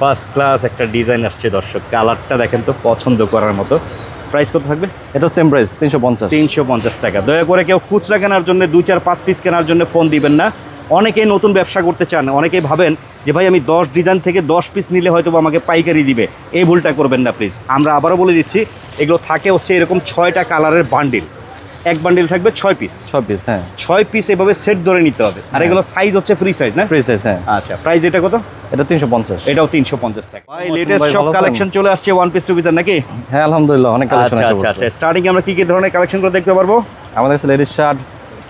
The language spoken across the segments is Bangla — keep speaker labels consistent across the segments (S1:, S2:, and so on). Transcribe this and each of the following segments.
S1: ফার্স্ট ক্লাস একটা ডিজাইন আসছে দর্শক। কালারটা দেখেন তো পছন্দ করার মতো। প্রাইস কত থাকবে?
S2: এটা সেম প্রাইস তিনশো পঞ্চাশ।
S1: তিনশো পঞ্চাশ টাকা। দয়া করে কেউ খুচরা কেনার জন্য দুই চার পাঁচ পিস কেনার জন্য ফোন দিবেন না। অনেকেই নতুন ব্যবসা করতে চান অনেকেই ভাবেন যে ভাই আমি দশ ডিজাইন থেকে দশ পিস নিলে হয়তো আমাকে পাইকারি দিবে। এই ভুলটা করবেন না প্লিজ আমরা আবারও বলে দিচ্ছি এগুলো থাকে হচ্ছে এরকম ছয়টা কালারের বান্ডিল এক বান্ডিল থাকবে ছয় পিস
S2: ছয় পিস হ্যাঁ।
S1: ছয় পিস এভাবে সেট ধরে নিতে হবে। আর এগুলো সাইজ হচ্ছে ফ্রি সাইজ না?
S2: ফ্রি সাইজ হ্যাঁ।
S1: আচ্ছা প্রাইস এটা কত?
S2: এটা তিনশো পঞ্চাশ।
S1: এটাও তিনশো পঞ্চাশ টাকা। ভাই লেটেস্ট সব কালেকশন চলে আসছে ওয়ান পিস টু পিসের নাকি?
S2: হ্যাঁ আলহামদুলিল্লাহ অনেক কালেকশন
S1: আচ্ছা
S2: আছে
S1: আচ্ছা আচ্ছা। স্টার্টিং আমরা কি কি ধরনের কালেকশন কালেকশনগুলো দেখতে পারব?
S2: আমাদের কাছে ladies shirt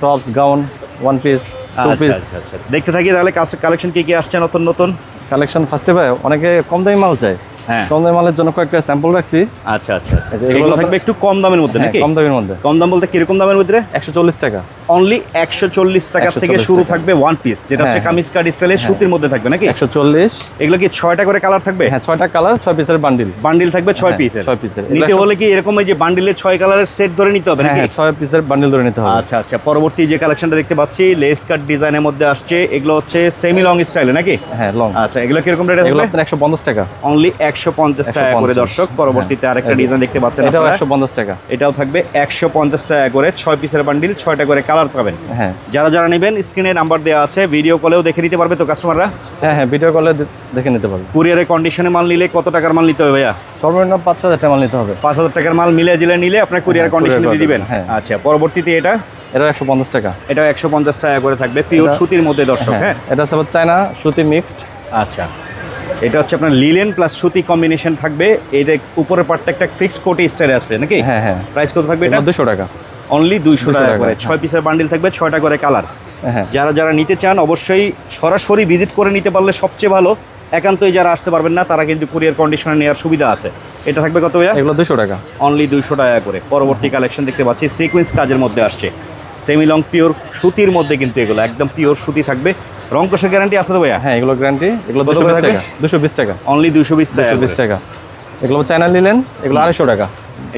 S2: tops gown one piece two
S1: আচ্ছা,
S2: পিস
S1: আচ্ছা, আচ্ছা। দেখতে থাকি তাহলে কালেকশন কি কি আসছে নতুন নতুন?
S2: কালেকশন ফার্স্টে ভাই অনেকে কম দামি মাল চায়।
S1: হ্যাঁ।
S2: কম দামি মালের জন্য কয়েকটা স্যাম্পল রাখছি।
S1: আচ্ছা আচ্ছা আচ্ছা। এগুলো
S2: এগুলো
S1: থাকবে একটু কম দামের মধ্যে
S2: হ্যাঁ,
S1: নাকি?
S2: কম দামের মধ্যে।
S1: কম দাম বলতে কীরকম দামের মধ্যে
S2: একশো চল্লিশ টাকা।
S1: অনলি একশো চল্লিশ টাকা থেকে শুরু থাকবে ওয়ান পিস যেটা হচ্ছে
S2: হ্যাঁ,
S1: কামিজ কার্ড স্টাইলের সুতির মধ্যে থাকবে নাকি?
S2: একশো চল্লিশ।
S1: এগুলো কি ছয়টা করে কালার থাকবে?
S2: হ্যাঁ ছয়টা কালার ছয় পিসের বান্ডিল
S1: বান্ডিল থাকবে ছয়
S2: হ্যাঁ,
S1: পিসের
S2: ছয় piece-এর।
S1: নিতে হলে কি এরকম এই যে বান্ডিলের ছয় কালারের সেট ধরে নিতে হবে
S2: হ্যাঁ হ্যাঁ ছয় পিসের বান্ডিল ধরে নিতে হবে।
S1: আচ্ছা আচ্ছা। পরবর্তী যে কালেকশনটা দেখতে পাচ্ছি লেস কাট ডিজাইনের মধ্যে আসছে। এগুলো হচ্ছে সেমি লং স্টাইলে নাকি?
S2: হ্যাঁ লং
S1: আচ্ছা এগুলো কীরকম রেট
S2: এগুলো একশো পঞ্চাশ টাকা।
S1: অনলি একশো পঞ্চাশ টাকা করে দর্শক পরবর্তীতে আরেকটা ডিজাইন দেখতে পাচ্ছেন
S2: এটাও একশো পঞ্চাশ টাকা।
S1: এটাও থাকবে একশো পঞ্চাশ টাকা করে ছয় পিসের বান্ডিল ছয়টা করে কালার পাবেন।
S2: হ্যাঁ।
S1: যারা যারা নেবেন স্ক্রিনে নাম্বার দেওয়া আছে ভিডিও কলেও দেখে নিতে পারবে তো কাস্টমাররা
S2: হ্যাঁ হ্যাঁ ভিডিও কলে দেখে নিতে পারবে।
S1: কুরিয়ারের কন্ডিশনে মাল নিলে কত টাকার মাল নিতে হবে ভাইয়া?
S2: সর্বনিম্ন পাঁচ হাজার টাকা মাল নিতে হবে।
S1: পাঁচ হাজার টাকার মাল মিলে জিলে নিলে আপনার কুরিয়ার
S2: হ্যাঁ,
S1: কন্ডিশনে দিয়ে দিবেন।
S2: হ্যাঁ।
S1: আচ্ছা পরবর্তীতে এটা?
S2: এটা একশো পঞ্চাশ টাকা।
S1: এটা একশো পঞ্চাশ টাকা করে থাকবে পিওর সুতির মধ্যে দর্শক
S2: হ্যাঁ
S1: হ্যাঁ।
S2: এটা হচ্ছে চায়না সুতি মিক্সড
S1: আচ্ছা এটা হচ্ছে আপনার লিলেন প্লাস সুতি কম্বিনেশন থাকবে। এটা উপরের পার্টটা একটা ফিক্সড কোটি স্টাইলে আসবে নাকি?
S2: হ্যাঁ হ্যাঁ।
S1: প্রাইস কত থাকবে এটা?
S2: দুশো টাকা।
S1: অনলি দুইশো টাকা করে।
S2: হ্যাঁ।
S1: ছয় পিসের বান্ডিল থাকবে ছয়টা করে কালার
S2: হ্যাঁ।
S1: যারা যারা নিতে চান অবশ্যই সরাসরি ভিজিট করে নিতে পারলে সবচেয়ে ভালো। একান্তই যারা আসতে পারবেন না তারা কিন্তু কুরিয়ার কন্ডিশনে নেওয়ার সুবিধা আছে। এটা থাকবে কত ভাইয়া?
S2: এগুলো দুশো টাকা।
S1: অনলি দুইশো টাকা করে। পরবর্তী কালেকশন দেখতে পাচ্ছি সিকুয়েন্স কাজের মধ্যে আসছে। সেমি লং পিওর সুতির মধ্যে কিন্তু এগুলো একদম পিওর সুতি থাকবে। রং কষের গ্যারান্টি আছে তো ভাইয়া?
S2: হ্যাঁ এগুলো গ্যারান্টি এগুলো দুশো বিশ টাকা। দুশো বিশ টাকা।
S1: অনলি দুশো বিশ টাকা
S2: বিশ টাকা। এগুলো চায়না নিলেন এগুলো আড়াইশো টাকা।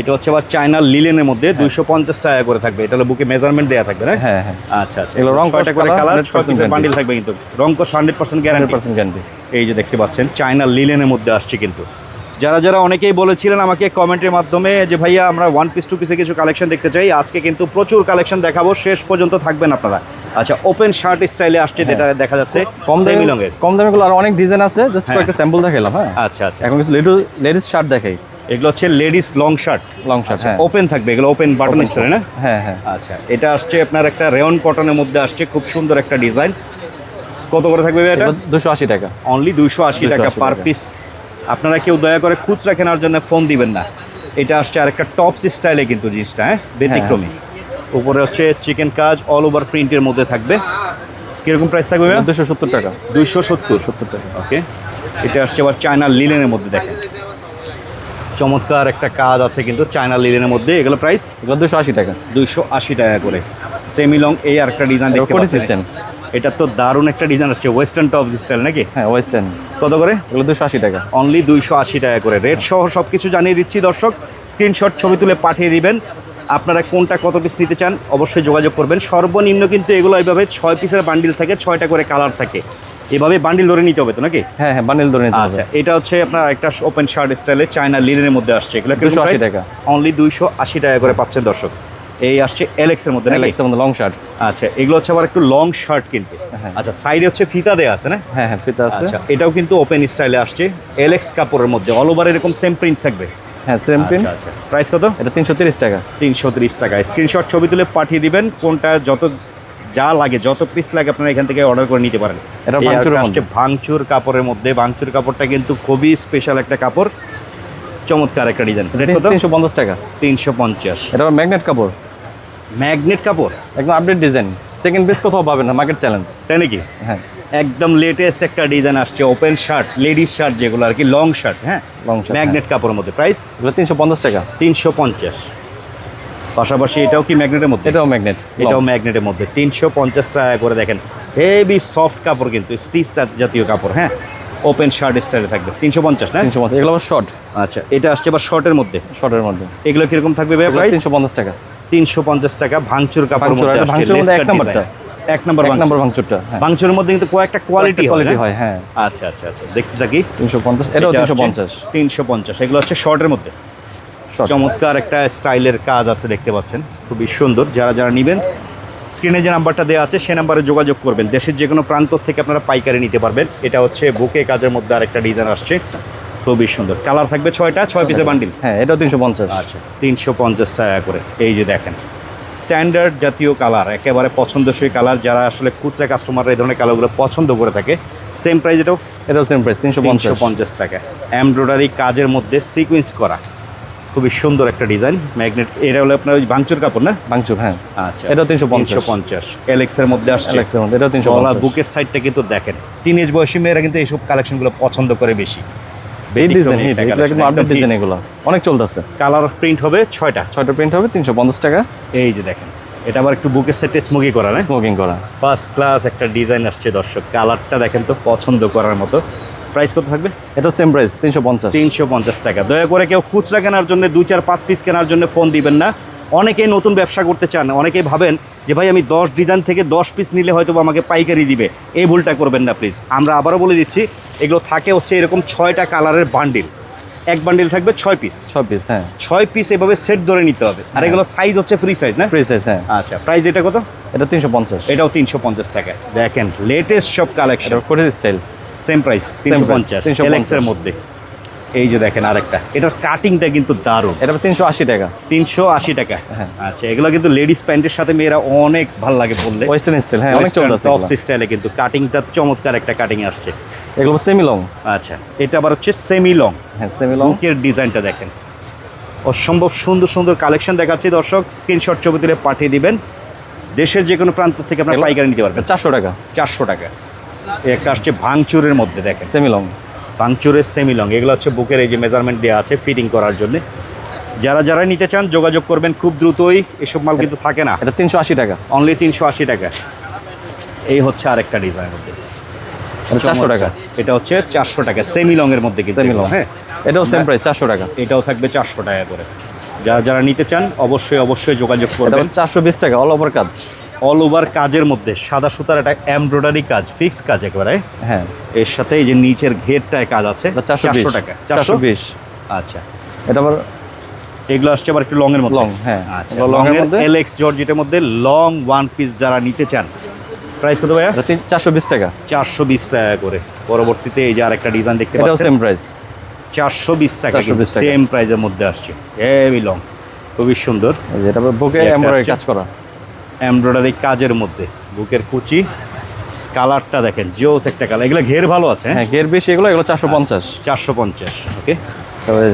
S1: এটা হচ্ছে আবার চায়নার লিলেনের মধ্যে দুইশো পঞ্চাশ টাকা করে থাকবে। এটা হলো বুকে মেজারমেন্ট দেওয়া থাকবে
S2: হ্যাঁ হ্যাঁ।
S1: আচ্ছা আচ্ছা।
S2: এগুলো রং কষ
S1: করে কালার বান্ডিল থাকবে কিন্তু। রং কষ hundred percent guarantee
S2: percent guarantee
S1: এই যে দেখতে পাচ্ছেন চায়নার লিলেনের মধ্যে আসছে কিন্তু। যারা যারা অনেকেই বলেছিলেন আমাকে কমেন্টের মাধ্যমে যে ভাইয়া আমরা ওয়ান পিস টু পিসে কিছু কালেকশন দেখতে চাই। আজকে কিন্তু প্রচুর কালেকশন দেখাবো শেষ পর্যন্ত থাকবেন আপনারা। আচ্ছা ওপেন শার্ট স্টাইলে আসছে যেটা দেখা যাচ্ছে
S2: কম দামি
S1: লংয়ের
S2: কম দামিগুলো আর অনেক ডিজাইন আছে জাস্ট
S1: হ্যাঁ।
S2: কয়েকটা স্যাম্পল দেখাইলাম হ্যাঁ।
S1: আচ্ছা আচ্ছা।
S2: এখন কিছু লেডিস শার্ট দেখাই।
S1: এগুলো হচ্ছে ladies long shirt.
S2: Long shirt হ্যাঁ।
S1: ওপেন থাকবে এগুলো ওপেন বাটন স্টাইলে না?
S2: হ্যাঁ হ্যাঁ।
S1: আচ্ছা এটা আসছে আপনার একটা রেয়ন কটনের মধ্যে আসছে খুব সুন্দর একটা ডিজাইন কত করে থাকবে এটা?
S2: দুশো আশি টাকা।
S1: অনলি দুইশো আশি টাকা পার পিস আপনারা কেউ দয়া করে খুচরা কেনার জন্য ফোন দিবেন না। এটা আসছে আরেকটা টপস স্টাইলে কিন্তু জিনিসটা হ্যাঁ? ব্যতিক্রমী। উপরে হচ্ছে চিকেন কাজ অল ওভার প্রিন্টের মধ্যে থাকবে। কীরকম প্রাইস থাকবে
S2: দুশো সত্তর টাকা।
S1: দুইশো সত্তর
S2: সত্তর টাকা
S1: ওকে এটা আসছে আবার চায়না লিলেনের মধ্যে দেখেন। চমৎকার একটা কাজ আছে কিন্তু চায়না লিলেনের মধ্যে। এগুলো প্রাইস
S2: এগুলো দুশো আশি টাকা।
S1: দুইশো আশি টাকা করে। সেমি লং এই আর একটা ডিজাইন দেখতে
S2: সিস্টেম
S1: এটা তো দারুণ একটা ডিজাইন আসছে ওয়েস্টার্ন টপ স্টাইল নাকি?
S2: হ্যাঁ ওয়েস্টার্ন
S1: কত করে?
S2: এগুলো দুশো আশি টাকা।
S1: অনলি দুইশো আশি টাকা করে। রেট সহ সব কিছু জানিয়ে দিচ্ছি দর্শক। স্ক্রিনশট ছবি তুলে পাঠিয়ে দিবেন। আপনারা কোনটা কত পিস নিতে চান অবশ্যই যোগাযোগ করবেন। সর্বনিম্ন কিন্তু এগুলো এইভাবে ছয় পিসের বান্ডিল থাকে ছয়টা করে কালার থাকে। এভাবে বান্ডিল ধরে নিতে হবে তো নাকি?
S2: হ্যাঁ হ্যাঁ বান্ডিল ধরে নিতে হবে।
S1: আচ্ছা এটা হচ্ছে আপনার একটা ওপেন শার্ট স্টাইলে চায়না লিনের মধ্যে আসছে। এগুলো
S2: 280 টাকা।
S1: অনলি দুইশো আশি টাকা করে পাচ্ছেন দর্শক। এই আসছে এলেক্স এর মধ্যে নাকি?
S2: এলেক্সের মধ্যে লং শার্ট
S1: আচ্ছা এগুলো হচ্ছে আবার একটু লং শার্ট কিন্তু। আচ্ছা সাইডে হচ্ছে ফিতা দেওয়া আছে না?
S2: হ্যাঁ হ্যাঁ ফিতা আছে।
S1: আচ্ছা এটাও কিন্তু ওপেন স্টাইলে আসছে এলেক্স কাপড়ের মধ্যে। অল ওভার এরকম সেম প্রিন্ট থাকবে।
S2: হ্যাঁ সেম পিন
S1: আচ্ছা আচ্ছা। প্রাইস কত?
S2: এটা তিনশো তিরিশ টাকা।
S1: তিনশো তিরিশ টাকা। স্ক্রিনশট ছবি তুলে পাঠিয়ে দিবেন। কোনটা যত যা লাগে যত পিস লাগে আপনারা এখান থেকে অর্ডার করে নিতে পারেন।
S2: এটা।
S1: ভাঙচুর কাপড়ের মধ্যে। ভাঙচুর কাপড়টা কিন্তু খুবই স্পেশাল একটা কাপড়। চমৎকার একটা ডিজাইন
S2: তিনশো পঞ্চাশ টাকা।
S1: তিনশো পঞ্চাশ।
S2: এটা ম্যাগনেট কাপড়।
S1: ম্যাগনেট কাপড়?
S2: একদম আপডেট ডিজাইন সেকেন্ড পিস কোথাও পাবেন না মার্কেট চ্যালেঞ্জ
S1: তাই নাকি?
S2: হ্যাঁ।
S1: একদম লেটেস্ট একটা ডিজাইন আসছে ওপেন শার্ট লেডিস শার্ট যেগুলো আর কি লং শার্ট হ্যাঁ?
S2: লং শার্ট
S1: ম্যাগনেট কাপড়ের মধ্যে। প্রাইস
S2: তিনশো পঞ্চাশ টাকা।
S1: তিনশো পঞ্চাশ। পাশাপাশি এটাও কি ম্যাগনেটের মধ্যে?
S2: এটাও ম্যাগনেট।
S1: এটাও ম্যাগনেটের মধ্যে। তিনশো পঞ্চাশ টাকা করে দেখেন। হেভি সফট কাপড় কিন্তু স্টিচ জাতীয় কাপড় হ্যাঁ? ওপেন শার্ট স্টাইলে থাকবে। তিনশো পঞ্চাশ না?
S2: তিনশো পঞ্চাশ। এগুলো আবার শর্ট
S1: আচ্ছা এটা আসছে আবার শর্টের মধ্যে?
S2: শর্টের মধ্যে।
S1: এগুলো কীরকম থাকবে ভাই প্রাইস
S2: তিনশো পঞ্চাশ টাকা।
S1: তিনশো পঞ্চাশ টাকা ভাঙচুর কাপড়
S2: মধ্যে এক নাম্বারটা।
S1: এক নম্বর
S2: এক। নম্বর ভাঙচুরটা হ্যাঁ।
S1: ভাঙচুরের মধ্যে কিন্তু কয়েকটা কোয়ালিটি
S2: কোয়ালিটি হয় হ্যাঁ?
S1: আচ্ছা আচ্ছা আচ্ছা। দেখতে থাকি।
S2: তিনশো পঞ্চাশ এটাও তিনশো পঞ্চাশ।
S1: তিনশো পঞ্চাশ। এগুলো হচ্ছে শর্টের মধ্যে। চমৎকার একটা স্টাইলের কাজ আছে দেখতে পাচ্ছেন। খুবই সুন্দর। যারা যারা নেবেন স্ক্রিনে যে নাম্বারটা দেওয়া আছে সে নাম্বারে যোগাযোগ করবেন। দেশের যে কোনো প্রান্ত থেকে আপনারা পাইকারি নিতে পারবেন। এটা হচ্ছে বুকে কাজের মধ্যে আরেকটা ডিজাইন আসছে। খুবই সুন্দর। কালার থাকবে ছয়টা ছয় পিসের বান্ডিল
S2: হ্যাঁ এটাও তিনশো পঞ্চাশ।
S1: আচ্ছা তিনশো পঞ্চাশ টাকা করে। এই যে দেখেন স্ট্যান্ডার্ড জাতীয় কালার একেবারে পছন্দসই কালার। যারা আসলে খুচরা কাস্টমাররা এই ধরনের কালারগুলো পছন্দ করে থাকে সেম প্রাইস এটাও
S2: এটাও সেম প্রাইস তিনশো
S1: তিনশো
S2: পঞ্চাশ।
S1: পঞ্চাশ টাকা। এমব্রয়ডারি কাজের মধ্যে সিকোয়েন্স করা। খুবই সুন্দর একটা ডিজাইন ম্যাগনেট এটা হলো আপনার ওই ভাঙচুর কাপড় না?
S2: ভাঙচুর হ্যাঁ।
S1: আচ্ছা।
S2: এটা
S1: তিনশো পঞ্চাশ। পঞ্চাশ। এলেক্সের মধ্যে আসছে।
S2: অ্যালেক্সের মধ্যে এটাও তিনশো
S1: গলা বুকের সাইডটা কিন্তু দেখেন। টিন এজ বয়সী মেয়েরা কিন্তু এইসব কালেকশনগুলো পছন্দ করে বেশি।
S2: এই ডিজাইন আপডেট এগুলো অনেক চলতেছে।
S1: কালার প্রিন্ট হবে ছয়টা।
S2: ছয়টা প্রিন্ট হবে তিনশো পঞ্চাশ টাকা।
S1: এই যে দেখেন। এটা আবার একটু বুকের সাইডে স্মোকি করা না?
S2: স্মোকিং করা।
S1: ফার্স্ট ক্লাস একটা ডিজাইন আসছে দর্শক। কালারটা দেখেন তো পছন্দ করার মতো। প্রাইস কত থাকবে?
S2: এটা সেম প্রাইস তিনশো পঞ্চাশ।
S1: তিনশো পঞ্চাশ টাকা। দয়া করে কেউ খুচরা কেনার জন্য দুই চার পাঁচ পিস কেনার জন্য ফোন দিবেন না। অনেকেই নতুন ব্যবসা করতে চান অনেকেই ভাবেন যে ভাই আমি দশ ডিজাইন থেকে দশ পিস নিলে হয়তো আমাকে পাইকারি দিবে। এই ভুলটা করবেন না প্লিজ আমরা আবারও বলে দিচ্ছি এগুলো থাকে হচ্ছে এরকম ছয়টা কালারের বান্ডিল এক বান্ডিল থাকবে ছয় পিস
S2: সব পিস হ্যাঁ।
S1: ছয় পিস এভাবে সেট ধরে নিতে হবে। আর এগুলো সাইজ হচ্ছে ফ্রি সাইজ না?
S2: ফ্রি সাইজ হ্যাঁ।
S1: আচ্ছা প্রাইস এটা কত?
S2: এটা তিনশো পঞ্চাশ।
S1: এটাও তিনশো পঞ্চাশ টাকা দেখেন লেটেস্ট সব collection
S2: cottage style
S1: same price তিনশো পঞ্চাশ
S2: 350
S1: এলেক্সের মধ্যে। এই যে দেখেন আরেকটা এটার কাটিংটা কিন্তু দারুণ।
S2: এটা তিনশো আশি টাকা।
S1: তিনশো আশি টাকা।
S2: হ্যাঁ।
S1: আচ্ছা এগুলো কিন্তু লেডিস প্যান্টের সাথে মেয়েরা অনেক ভালো লাগে বললে।
S2: ওয়েস্টার্ন স্টাইল হ্যাঁ অনেক এগুলো।
S1: স্টাইলে কিন্তু কাটিংটা চমৎকার একটা কাটিং আসছে।
S2: এগুলো সেমি লং
S1: আচ্ছা এটা আবার হচ্ছে সেমি লং
S2: হ্যাঁ সেমি লং
S1: এর ডিজাইনটা দেখেন। অসম্ভব সুন্দর সুন্দর কালেকশন দেখাচ্ছি দর্শক। স্ক্রিনশট ছবি তুলে পাঠিয়ে দিবেন। দেশের যে কোনো প্রান্ত থেকে আপনারা পাইকারি নিতে পারবেন।
S2: চারশো টাকা।
S1: চারশো টাকা। একটা আসছে ভাঙচুরের মধ্যে দেখেন
S2: সেমি লং
S1: ভাঙচুরের সেমি লং এগুলো হচ্ছে বুকের এই যে মেজারমেন্ট দেওয়া আছে ফিটিং করার জন্য। যারা যারা নিতে চান যোগাযোগ করবেন খুব দ্রুতই এসব মাল কিন্তু থাকে না।
S2: এটা তিনশো আশি টাকা।
S1: অনলি তিনশো আশি টাকা। এই হচ্ছে আরেকটা ডিজাইন মধ্যে।
S2: চারশো টাকা।
S1: এটা হচ্ছে চারশো টাকা সেমি লং এর মধ্যে কিন্তু
S2: সেমি লং
S1: হ্যাঁ।
S2: এটাও সেম প্রাইস চারশো টাকা।
S1: এটাও থাকবে চারশো টাকা করে। যারা যারা নিতে চান অবশ্যই অবশ্যই যোগাযোগ করবেন।
S2: চারশো বিশ টাকা অল ওভার কাজ।
S1: অল ওভার কাজের মধ্যে সাদা সুতার একটা এমব্রয়ডারি কাজ ফিক্স কাজ একেবারে।
S2: হ্যাঁ।
S1: এর সাথে এই যে নিচের ঘেরটায় কাজ আছে
S2: চারশো বিশ।
S1: টাকা।
S2: চারশো বিশ।
S1: আচ্ছা।
S2: এটা আবার
S1: এগুলো আসছে আবার একটু লং এর মধ্যে।
S2: Long, হ্যাঁ।
S1: আচ্ছা। লং
S2: এর
S1: এর
S2: মধ্যে।
S1: এলএক্স জর্জেটের মধ্যে লং ওয়ান পিস যারা নিতে চান প্রাইস কত ভাইয়া?
S2: চারশো বিশ টাকা।
S1: চারশো বিশ টাকা করে। পরবর্তীতে এই যে আরেকটা ডিজাইন দেখতে
S2: এটাও
S1: পাচ্ছেন
S2: সেম প্রাইস
S1: চারশো বিশ টাকা সেম প্রাইসের মধ্যে আসছে। হেভি লং খুবই সুন্দর।
S2: এটা বুকে এমব্রয়ডারি কাজ করা।
S1: এমব্রয়ডারি কাজের মধ্যে। বুকের কুচি কালারটা দেখেন জোস একটা কালার। এগুলো ঘের ভালো আছে
S2: হ্যাঁ? ঘের বেশি এগুলো এগুলো চারশো পঞ্চাশ।
S1: চারশো পঞ্চাশ ওকে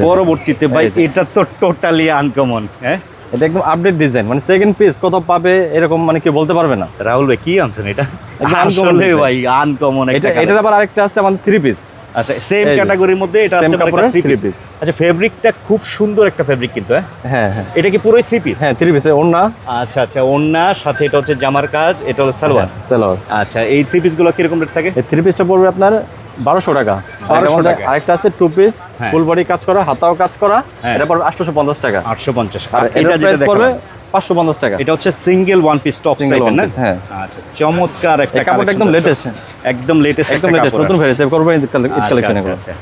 S1: পরবর্তীতে ভাই এটা তো টোটালি আনকমন হ্যাঁ?
S2: এটা একদম আপডেট ডিজাইন মানে সেকেন্ড পিস কত পাবে এরকম মানে কেউ বলতে পারবে না।
S1: রাহুল ভাই কি আনছেন এটা? আসলে ভাই আনকমন
S2: এটা
S1: এটা
S2: এটার আবার আরেকটা আছে আমাদের থ্রি পিস
S1: আচ্ছা সেম ক্যাটাগরির মধ্যে এটা আছে
S2: কাপড়ের
S1: থ্রি পিস আচ্ছা ফেব্রিকটা খুব সুন্দর একটা ফেব্রিক কিন্তু হ্যাঁ?
S2: হ্যাঁ হ্যাঁ।
S1: এটা কি পুরোই থ্রি পিস
S2: হ্যাঁ থ্রি পিসে ওড়না।
S1: আচ্ছা আচ্ছা ওন্না সাথে এটা হচ্ছে জামার কাজ এটা হলো সালোয়ার।
S2: সালোয়ার।
S1: আচ্ছা এই থ্রি পিসগুলো কীরকম রেট থাকে?
S2: এই থ্রি পিসটা পড়বে আপনার বারোশো টাকা।
S1: 1200
S2: 1200 আরেকটা আছে টু পিস
S1: হ্যাঁ।
S2: ফুল বডি কাজ করা হাতাও কাজ করা
S1: হ্যাঁ।
S2: এটা পড়বে আটশোশো পঞ্চাশ টাকা।
S1: আটশো পঞ্চাশ
S2: আর
S1: আর
S2: এটা
S1: এটা
S2: প্রাইস পড়বে পাঁচশো পঞ্চাশ টাকা।
S1: এটা হচ্ছে single one piece top cycle
S2: one হ্যাঁ।
S1: আচ্ছা চমৎকার একটা
S2: এই কাপড়টা একদম লেটেস্ট
S1: একদম লেটেস্ট
S2: একদম লেটেস্ট নতুন ভেরিয়েছে করবে ঈদ
S1: আচ্ছা,
S2: কালেকশন
S1: আচ্ছা,
S2: এগুলো
S1: আচ্ছা।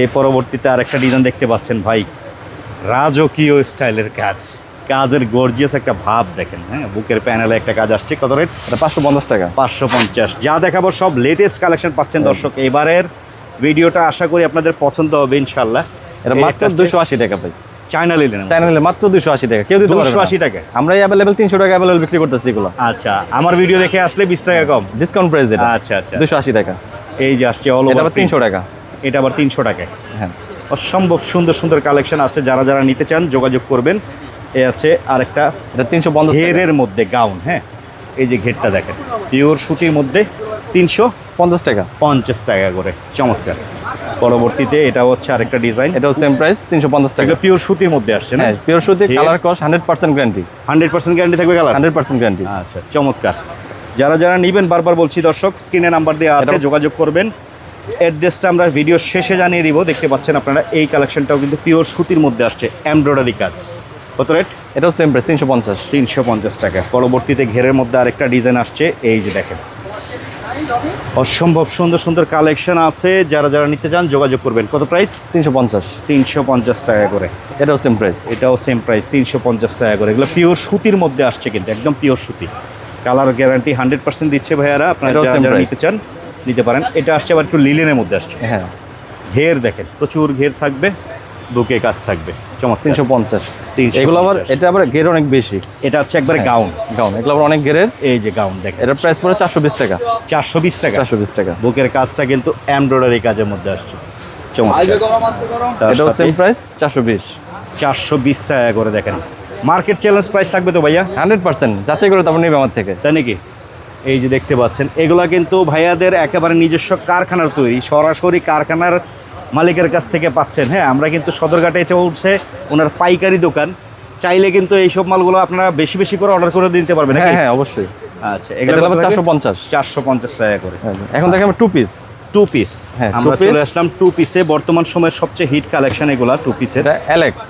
S1: এই পরবর্তীতে আরেকটা ডিজাইন দেখতে পাচ্ছেন ভাই। রাজকীয় স্টাইলের কাজ। কাজের গর্জিয়াস একটা ভাব দেখেন হ্যাঁ? বুকের প্যানেলে একটা কাজ আসছে। কত রেট
S2: এটা পাঁচশো পঞ্চাশ টাকা।
S1: পাঁচশো পঞ্চাশ। যা দেখাবো সব লেটেস্ট কালেকশন পাচ্ছেন
S2: হ্যাঁ।
S1: দর্শক। এবারের ভিডিওটা আশা করি আপনাদের পছন্দ হবে ইনশাল্লাহ
S2: এটা মাত্র দুশো আশি টাকা ভাই।
S1: চায়না লিলেন
S2: চাইনা নিলে মাত্র দুশো আশি টাকা। কেউ দিতে
S1: দুশো আশি টাকা।
S2: আমরা অ্যাভেলেবেল তিনশো টাকা অ্যাভেলেবেল বিক্রি করতেছি এগুলো।
S1: আচ্ছা আমার ভিডিও দেখে আসলে বিশ টাকা কম।
S2: ডিসকাউন্ট প্রাইস এটা।
S1: আচ্ছা আচ্ছা।
S2: দুশো আশি টাকা।
S1: এই যে আসছে অল
S2: এটা আবার তিনশো টাকা।
S1: এটা আবার তিনশো টাকায়।
S2: হ্যাঁ।
S1: অসম্ভব সুন্দর সুন্দর কালেকশন আছে। যারা যারা নিতে চান যোগাযোগ করবেন। এ আছে আরেকটা
S2: এটা তিনশো পঞ্চাশ।
S1: ঘেরের মধ্যে গাউন হ্যাঁ? এই যে ঘেরটা দেখেন। পিওর সুতির মধ্যে তিনশো
S2: পঞ্চাশ টাকা।
S1: পঞ্চাশ টাকা করে চমৎকার। পরবর্তীতে এটা হচ্ছে আরেকটা ডিজাইন।
S2: এটাও সেম প্রাইস তিনশো পঞ্চাশ টাকা।
S1: পিওর সুতির মধ্যে আসছে না?
S2: হ্যাঁ পিওর সুতি
S1: ঘের-
S2: কালার কস hundred percent guarantee
S1: hundred percent guarantee থাকবে কালার
S2: হান্ড্রেড পার্সেন্ট গ্যারান্টি
S1: আচ্ছা চমৎকার। যারা যারা নেবেন বারবার বলছি দর্শক স্ক্রিনে নাম্বার দেওয়া আছে যোগাযোগ করবেন। অ্যাড্রেসটা আমরা ভিডিও শেষে জানিয়ে দিব দেখতে পাচ্ছেন আপনারা এই কালেকশনটাও কিন্তু পিওর সুতির মধ্যে আসছে এমব্রয়ডারি কাজ। কত রেট?
S2: এটাও সেম প্রাইস তিনশো পঞ্চাশ।
S1: তিনশো পঞ্চাশ টাকা। পরবর্তীতে ঘেরের মধ্যে আরেকটা ডিজাইন আসছে এই যে দেখেন। অসম্ভব সুন্দর সুন্দর কালেকশন আছে। যারা যারা নিতে চান যোগাযোগ করবেন। কত প্রাইস
S2: তিনশো পঞ্চাশ।
S1: তিনশো পঞ্চাশ টাকা করে।
S2: এটাও সেম প্রাইস
S1: এটাও সেম প্রাইস তিনশো পঞ্চাশ টাকা করে। এগুলো পিওর সুতির মধ্যে আসছে কিন্তু একদম পিওর সুতি। কালার গ্যারান্টি হান্ড্রেড পার্সেন্ট দিচ্ছে ভাইয়ারা। আপনারা যারা। নিতে চান নিতে পারেন। এটা আসছে আবার একটু লিলেনের মধ্যে আসছে।
S2: হ্যাঁ।
S1: ঘের দেখেন প্রচুর ঘের থাকবে। বুকে কাজ থাকবে। চমৎকার।
S2: তিনশো পঞ্চাশ
S1: 350
S2: এগুলো আবার এটা আবার গের অনেক বেশি।
S1: এটা হচ্ছে একবারে গাউন
S2: গাউন। এগুলো আবার অনেক গেরের।
S1: এই যে গাউন দেখেন।
S2: এটার প্রাইস পড়ে চারশো বিশ টাকা।
S1: চারশো বিশ টাকা।
S2: চারশো বিশ টাকা।
S1: বুকের কাজটা কিন্তু এমব্রয়ডারি কাজের মধ্যে আসছে। চমৎকার।
S2: এটাও সেম প্রাইস চারশো বিশ।
S1: চারশো বিশ টাকা করে দেখেন। মার্কেট চ্যালেঞ্জ প্রাইস থাকবে তো ভাইয়া?
S2: Hundred percent. যাচাই করে তারপর নেবে আমার থেকে।
S1: তাই নাকি? এই যে দেখতে পাচ্ছেন এগুলা কিন্তু ভাইয়াদের একেবারে নিজস্ব কারখানার তৈরি। সরাসরি কারখানার মালিকের কাছ থেকে পাচ্ছেন। হ্যাঁ আমরা কিন্তু সদরঘাটে চলছে ওনার পাইকারি দোকান। চাইলে কিন্তু এইসব মালগুলো আপনারা বেশি বেশি করে অর্ডার করে দিতে পারবেন
S2: হ্যাঁ হ্যাঁ অবশ্যই।
S1: আচ্ছা
S2: এটা হলো চারশো পঞ্চাশ।
S1: চারশো পঞ্চাশ টাকা করে।
S2: এখন দেখেন টু পিস
S1: টু পিস
S2: হ্যাঁ,
S1: আমরা চলে আসলাম টু পিসে বর্তমান সময়ের সবচেয়ে হিট কালেকশন এগুলা টু পিসের
S2: এলেক্স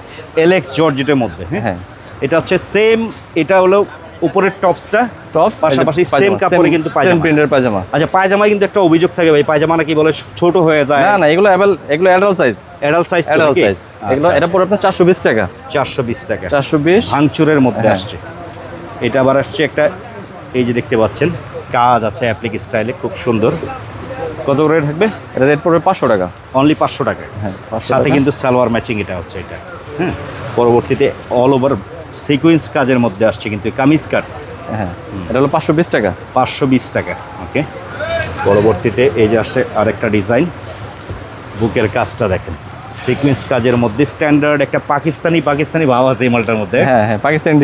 S1: এলেক্স জর্জেটের মধ্যে হ্যাঁ।
S2: হ্যাঁ।
S1: এটা হচ্ছে সেম এটা হলো উপরের টপসটা
S2: টপস
S1: পাশাপাশি same কাপড়ে কিন্তু
S2: সেম
S1: পায়জামা।
S2: প্রিন্টের পায়জামা।
S1: আচ্ছা পায়জামায় কিন্তু একটা অভিযোগ থাকে ভাই পায়জামা নাকি বলে ছোট হয়ে যায়।
S2: না না এগুলো অ্যাভেল এগুলো adult size
S1: adult size
S2: adult size এগুলো এটা পড়ে আপনার চারশো বিশ টাকা।
S1: চারশো বিশ টাকা।
S2: চারশো বিশ।
S1: ভাঙচুরের মধ্যে
S2: হ্যাঁ।
S1: আসছে। এটা আবার আসছে একটা এই যে দেখতে পাচ্ছেন কাজ আছে অ্যাপ্লিক স্টাইলে খুব সুন্দর। কত করে থাকবে?
S2: এটা রেট পড়বে পাঁচশো টাকা।
S1: অনলি পাঁচশো টাকা।
S2: হ্যাঁ
S1: সাথে কিন্তু সালোয়ার ম্যাচিং এটা হচ্ছে এটা। হ্যাঁ পরবর্তীতে অল ওভার সিকুয়েন্স কাজের মধ্যে আসছে কিন্তু কামিজ কাট
S2: হ্যাঁ এটা হলো পাঁচশো বিশ টাকা।
S1: পাঁচশো বিশ টাকা ওকে। পরবর্তীতে এই যে আসছে আরেকটা ডিজাইন। বুকের কাজটা দেখেন। সিকুয়েন্স কাজের মধ্যে স্ট্যান্ডার্ড একটা পাকিস্তানি পাকিস্তানি ভাব আছে এই মালটার মধ্যে।
S2: হ্যাঁ হ্যাঁ পাকিস্তানি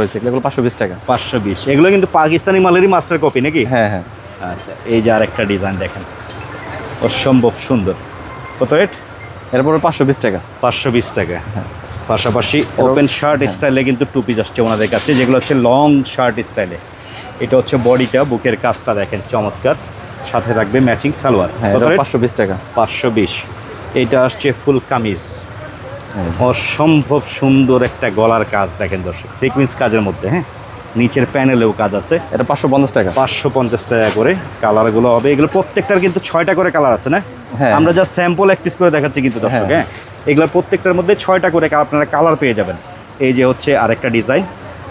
S2: হয়েছে। এগুলো পাঁচশো বিশ টাকা।
S1: পাঁচশো বিশ। এগুলো কিন্তু পাকিস্তানি মালেরই মাস্টার কপি নাকি?
S2: হ্যাঁ হ্যাঁ।
S1: আচ্ছা এই যে আরেকটা ডিজাইন দেখেন। অসম্ভব সুন্দর। কত রেট?
S2: পড়বে পাঁচশো বিশ টাকা।
S1: পাঁচশো বিশ টাকা। পাশাপাশি ওপেন শার্ট স্টাইলে কিন্তু টু পিস আসছে ওনাদের কাছে যেগুলো হচ্ছে লং শার্ট স্টাইলে এটা হচ্ছে বডিটা বুকের কাজটা দেখেন চমৎকার। সাথে থাকবে ম্যাচিং সালোয়ার।
S2: হ্যাঁ পাঁচশো বিশ টাকা।
S1: পাঁচশো বিশ। এটা আসছে ফুল কামিজ।
S2: হ্যাঁ।
S1: অসম্ভব সুন্দর একটা গলার কাজ দেখেন দর্শক সিকুয়েন্স কাজের মধ্যে হ্যাঁ? নিচের প্যানেলেও কাজ আছে।
S2: এটা পাঁচশো পঞ্চাশ টাকা।
S1: পাঁচশো পঞ্চাশ টাকা করে কালারগুলো হবে। এগুলো প্রত্যেকটার কিন্তু ছয়টা করে কালার আছে না?
S2: হ্যাঁ।
S1: আমরা যা স্যাম্পল এক পিস করে দেখাচ্ছি কিন্তু দর্শক
S2: হ্যাঁ।
S1: হ্যাঁ? এগুলোর প্রত্যেকটার মধ্যে ছয়টা করে আপনারা কালার পেয়ে যাবেন। এই যে হচ্ছে আরেকটা ডিজাইন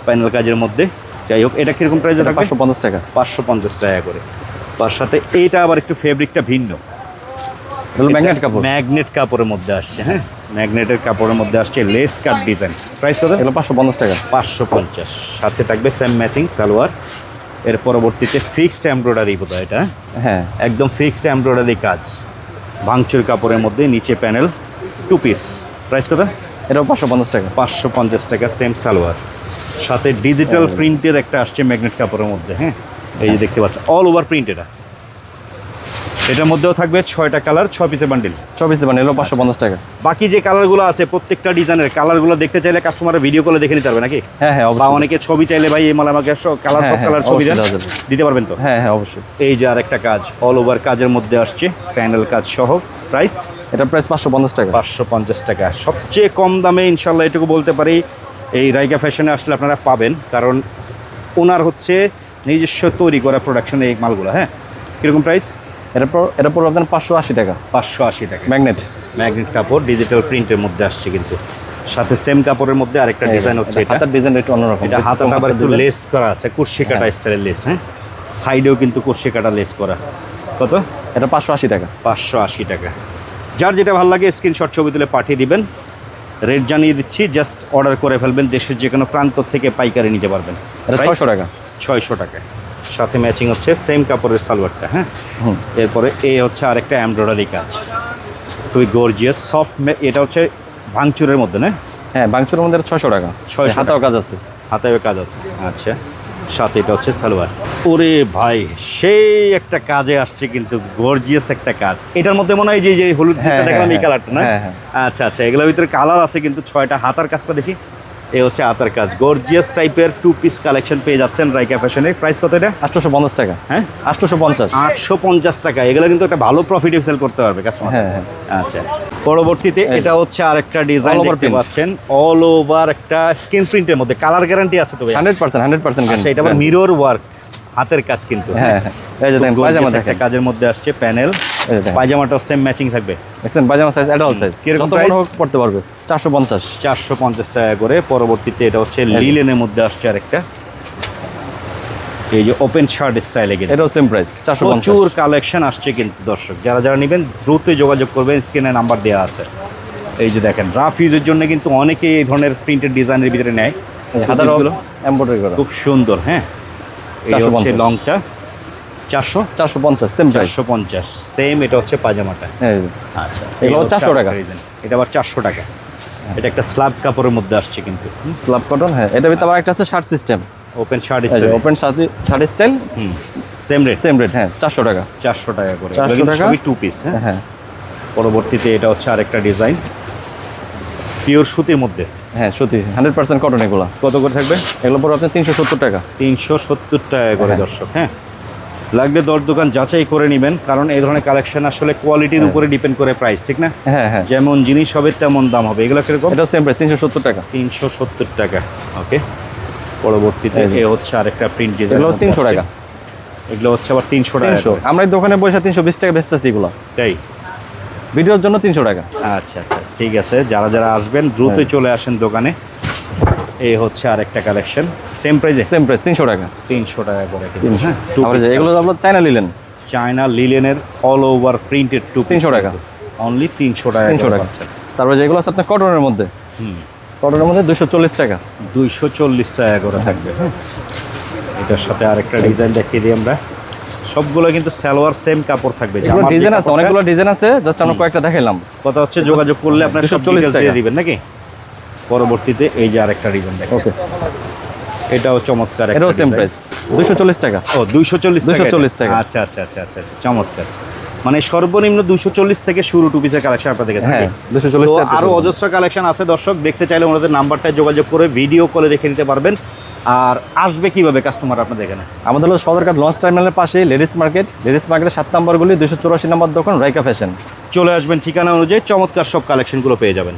S1: প্যানেল কাজের মধ্যে। যাই হোক এটা কীরকম প্রাইসে
S2: এটা পাঁচশো পঞ্চাশ টাকা।
S1: পাঁচশো পঞ্চাশ টাকা করে। তার সাথে এইটা আবার একটু ফেব্রিকটা ভিন্ন।
S2: ম্যাগনেট কাপড়।
S1: ম্যাগনেট কাপড়ের মধ্যে আসছে হ্যাঁ? ম্যাগনেটের কাপড়ের মধ্যে আসছে লেস কাট ডিজাইন প্রাইস কত?
S2: এগুলো পাঁচশো পঞ্চাশ টাকা।
S1: পাঁচশো পঞ্চাশ। সাথে থাকবে সেম ম্যাচিং সালোয়ার। এর পরবর্তীতে ফিক্সড এমব্রয়ডারি বোধ এটা। হ্যাঁ?
S2: হ্যাঁ
S1: একদম ফিক্সড এমব্রয়ডারি কাজ। ভাঙচুর কাপড়ের মধ্যে নিচে প্যানেল টু পিস প্রাইস কত?
S2: এটাও পাঁচশো পঞ্চাশ টাকা।
S1: পাঁচশো পঞ্চাশ টাকা সেম সালোয়ার। সাথে ডিজিটাল প্রিন্টের একটা আসছে ম্যাগনেট কাপড়ের মধ্যে হ্যাঁ? এই যে দেখতে পাচ্ছ অল ওভার প্রিন্ট এটা। এটার মধ্যেও থাকবে ছয়টা কালার ছয় পিসের বান্ডিল
S2: চব্বিশে বান এগুলো পাঁচশো পঞ্চাশ টাকা।
S1: বাকি যে কালারগুলো আছে প্রত্যেকটা ডিজাইনের কালারগুলো দেখতে চাইলে কাস্টমারের ভিডিও কলে দেখে নিতে পারবে নাকি?
S2: হ্যাঁ হ্যাঁ
S1: বা অনেকে ছবি চাইলে ভাই এই মাল আমাকে কালার
S2: হ্যাঁ,
S1: সব
S2: হ্যাঁ,
S1: কালার ছবি দেন।
S2: দেওয়া যাবে।
S1: দিতে পারবেন তো?
S2: হ্যাঁ হ্যাঁ অবশ্যই।
S1: এই যে আর একটা কাজ অল ওভার কাজের মধ্যে আসছে প্যানেল কাজ সহ। প্রাইস
S2: এটা প্রাইস পাঁচশো পঞ্চাশ টাকা।
S1: পাঁচশো পঞ্চাশ টাকা। সবচেয়ে কম দামে ইনশাল্লাহ এটুকু বলতে পারি এই রাইকা ফ্যাশনে আসলে আপনারা পাবেন কারণ ওনার হচ্ছে নিজস্ব তৈরি করা প্রোডাকশন এই মালগুলো হ্যাঁ? কীরকম প্রাইস
S2: এটা পর এটা পড়বে আপনার পাঁচশো আশি টাকা।
S1: পাঁচশো আশি টাকা।
S2: ম্যাগনেট
S1: ম্যাগনেট কাপড় ডিজিটাল প্রিন্টের মধ্যে আসছে কিন্তু। সাথে সেম কাপড়ের মধ্যে আরেকটা ডিজাইন হচ্ছে এটা
S2: হাতার ডিজাইন একটু অন্যরকম।
S1: এটা হাতাটা আবার একটু লেস করা আছে কুর্শি কাটা স্টাইলের লেস হ্যাঁ? সাইডেও কিন্তু কুর্শি কাটা লেস করা। কত?
S2: এটা পাঁচশো আশি টাকা।
S1: পাঁচশো আশি টাকা। যার যেটা ভালো লাগে স্ক্রিনশট ছবি তুলে পাঠিয়ে দিবেন। রেট জানিয়ে দিচ্ছি জাস্ট অর্ডার করে ফেলবেন দেশের যে কোনো প্রান্ত থেকে পাইকারি নিতে পারবেন।
S2: এটা ছয়শো টাকা।
S1: ছয়শো টাকা। সাথে ম্যাচিং হচ্ছে সেম কাপড়ের সালোয়ারটা হ্যাঁ? এরপরে এ হচ্ছে আরেকটা এমব্রয়ডারি কাজ। খুবই গর্জিয়াস সফট এটা হচ্ছে ভাঙচুরের মধ্যে না?
S2: হ্যাঁ বাংচুরের মধ্যে ছয়শো টাকা।
S1: ছয়
S2: হাতাও কাজ আছে।
S1: হাতেও কাজ আছে। আচ্ছা সাথে এটা হচ্ছে সালোয়ার। ওরে ভাই সেই একটা কাজে আসছে কিন্তু গর্জিয়াস একটা কাজ। এটার মধ্যে মনে হয় যে হলুদ
S2: হ্যাঁ,
S1: দেখলাম এই
S2: হ্যাঁ,
S1: কালারটা না?
S2: হ্যাঁ, হ্যাঁ।
S1: আচ্ছা আচ্ছা এগুলোর ভিতরে কালার আছে কিন্তু ছয়টা হাতার কাজটা দেখি। এই হচ্ছে হাতার কাজ। গর্জিয়াস টাইপের টু পিস কালেকশন পেয়ে যাচ্ছেন রাইকা ফ্যাশনে প্রাইস কত এটা?
S2: আটশোশো পঞ্চাশ টাকা।
S1: হ্যাঁ?
S2: আটশোশো পঞ্চাশ।
S1: আটশো পঞ্চাশ টাকা। এগুলো কিন্তু একটা ভালো প্রফিটে সেল করতে পারবে কাস্টমার
S2: হ্যাঁ হ্যাঁ।
S1: আচ্ছা। পরবর্তীতে এটা হচ্ছে আরেকটা ডিজাইন দেখতে পাচ্ছেন। অল ওভার একটা স্ক্রিন প্রিন্টের মধ্যে। কালার গ্যারান্টি আছে তো
S2: হান্ড্রেড পার্সেন্ট হান্ড্রেড পার্সেন্ট
S1: আচ্ছা এটা আবার মিরর ওয়ার্ক হাতের কাজ কিন্তু।
S2: হ্যাঁ হ্যাঁ।
S1: একটা কাজের মধ্যে আসছে প্যানেল পায়জামাটাও সেম ম্যাচিং থাকবে।
S2: দেখছেন? পায়জামা সাইজ অ্যাডাল্ট সাইজ
S1: কীরকম
S2: বড় হোক পড়তে পারবে। চারশো পঞ্চাশ।
S1: চারশো পঞ্চাশ টাকা করে। পরবর্তীতে এটা হচ্ছে লিলেনের মধ্যে আসছে আরেকটা। এই যে ওপেন শার্ট স্টাইলে কিন্তু।
S2: এটাও সেম প্রাইস চারশো পঞ্চাশ।
S1: প্রচুর কালেকশন আসছে কিন্তু দর্শক। যারা যারা নেবেন দ্রুতই যোগাযোগ করবেন। স্ক্রিনে নাম্বার দেওয়া আছে। এই যে দেখেন রাফ ইউজের জন্য কিন্তু অনেকেই এই ধরনের প্রিন্টেড ডিজাইনের ভিতরে নেয়। হাতারগুলো
S2: এমব্রয়ডারি করা।
S1: খুব সুন্দর হ্যাঁ? এই
S2: 450
S1: হচ্ছে লংটা চারশো?
S2: চারশো পঞ্চাশ সেম
S1: চারশো পঞ্চাশ সেম এটা হচ্ছে পাজামাটা। আচ্ছা
S2: এগুলো 400 টাকা।
S1: এটা আবার চারশো টাকা। এটা একটা স্ল্যাব কাপড়ের মধ্যে আসছে কিন্তু।
S2: স্ল্যাব কটন হ্যাঁ। এটা ভিতরে আবার একটা আছে shirt system
S1: open shirt
S2: open shirt style
S1: হুম সেম রেট
S2: সেম রেট হ্যাঁ চারশো টাকা।
S1: চারশো টাকা করে।
S2: 400
S1: এগুলো কিন্তু
S2: টাকা?
S1: টু পিস হ্যাঁ?
S2: হ্যাঁ।
S1: পরবর্তীতে এটা হচ্ছে আরেকটা ডিজাইন পিওর সুতির মধ্যে।
S2: হ্যাঁ সত্যি হান্ড্রেড পার্সেন্ট কটন এগুলো।
S1: কত করে থাকবে?
S2: এগুলো পরে আপনি তিনশো সত্তর টাকা।
S1: তিনশো সত্তর টাকা করে
S2: হ্যাঁ।
S1: দর্শক হ্যাঁ? লাগলে দর দোকান যাচাই করে নেবেন কারণ এই ধরনের কালেকশন আসলে কোয়ালিটির উপরে ডিপেন্ড করে প্রাইস ঠিক না?
S2: হ্যাঁ হ্যাঁ।
S1: যেমন জিনিস হবে তেমন দাম হবে। এগুলো কীরকম?
S2: এটাও সেম প্রাইস তিনশো সত্তর টাকা।
S1: তিনশো সত্তর টাকা ওকে পরবর্তীতে। এ হচ্ছে আরেকটা প্রিন্ট ডিজাইন
S2: এগুলো তিনশো টাকা।
S1: এগুলো হচ্ছে আবার তিনশো টাকা
S2: আমরা এই দোকানে বসে তিনশো বিশ টাকা বেচতেছি এগুলো।
S1: তাই?
S2: ভিডিওর জন্য তিনশো টাকা।
S1: আচ্ছা আচ্ছা ঠিক আছে। যারা যারা আসবেন দ্রুতই
S2: হ্যাঁ।
S1: চলে আসেন দোকানে। এই হচ্ছে আরেকটা কালেকশন সেম প্রাইসে
S2: সেম প্রাইস তিনশো টাকা।
S1: তিনশো টাকা করে
S2: তিনশো।
S1: হ্যাঁ,
S2: এগুলো আপনার চায়না নিলেন
S1: চায়না লিলেনের অল ওভার প্রিন্টেড টু
S2: 300 টাকা।
S1: অনলি তিনশো টাকা
S2: তিনশো টাকা। তারপরে যেগুলো আছে আপনার কটনের মধ্যে।
S1: হুম।
S2: কটনের মধ্যে দুশো চল্লিশ টাকা।
S1: দুইশো চল্লিশ টাকা করে থাকবে হ্যাঁ? এটার সাথে আরেকটা ডিজাইন দেখিয়ে দিই আমরা। সবগুলো কিন্তু সালোয়ার সেম কাপড় থাকবে।
S2: ডিজাইন আছে অনেকগুলো ডিজাইন আছে জাস্ট আমরা কয়েকটা দেখাইলাম।
S1: কথা হচ্ছে যোগাযোগ করলে আপনার সব
S2: 240
S1: details দিয়ে। দিবেন নাকি? পরবর্তীতে এই যে আরেকটা ডিজাইন দেখেন।
S2: ওকে
S1: এটাও চমৎকার
S2: এটাও সেম প্রাইস দুশো চল্লিশ টাকা।
S1: ও দুইশো চল্লিশ
S2: 240 টাকা।
S1: আচ্ছা আচ্ছা আচ্ছা আচ্ছা আচ্ছা, চমৎকার। মানে সর্বনিম্ন দুইশো চল্লিশ থেকে শুরু টু পিসের কালেকশন আপনাদের কাছে
S2: হ্যাঁ? দুশো চল্লিশ
S1: তো
S2: টাকা
S1: আরও অজস্র কালেকশন আছে দর্শক। দেখতে চাইলে ওনাদের নাম্বারটায় যোগাযোগ করে ভিডিও কলে দেখে নিতে পারবেন। আর আসবে কীভাবে কাস্টমার আপনাদের এখানে?
S2: আমাদের হলো সদরঘাট লঞ্চ টার্মিনালের পাশে লেডিস মার্কেট লেডিস মার্কেটের সাত নম্বর নম্বরগুলি দুশো চুরাশি নম্বর দোকান রাইকা ফ্যাশন
S1: চলে আসবেন ঠিকানা অনুযায়ী। চমৎকার সব কালেকশনগুলো পেয়ে যাবেন।